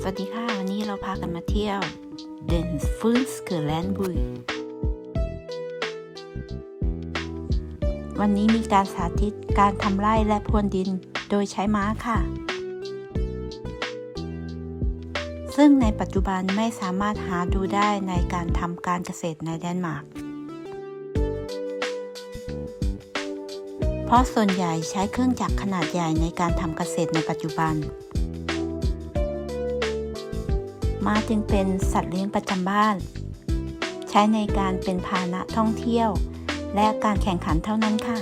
สวัสดีค่ะ วันนี้เราพากันมาเที่ยว เดนฟูสเกอร์แลนด์บุยวันนี้มีการสาธิตการทำไร่และพรวนดินโดยใช้ม้าค่ะ ซึ่งในปัจจุบันไม่สามารถหาดูได้ในการทำการเกษตรในเดนมาร์กเพราะส่วนใหญ่ใช้เครื่องจักรขนาดใหญ่ในการทำเกษตรในปัจจุบัน ม้าจึงเป็นสัตว์เลี้ยงประจำบ้าน ใช้ในการเป็นพาหนะท่องเที่ยว และการแข่งขันเท่านั้นค่ะ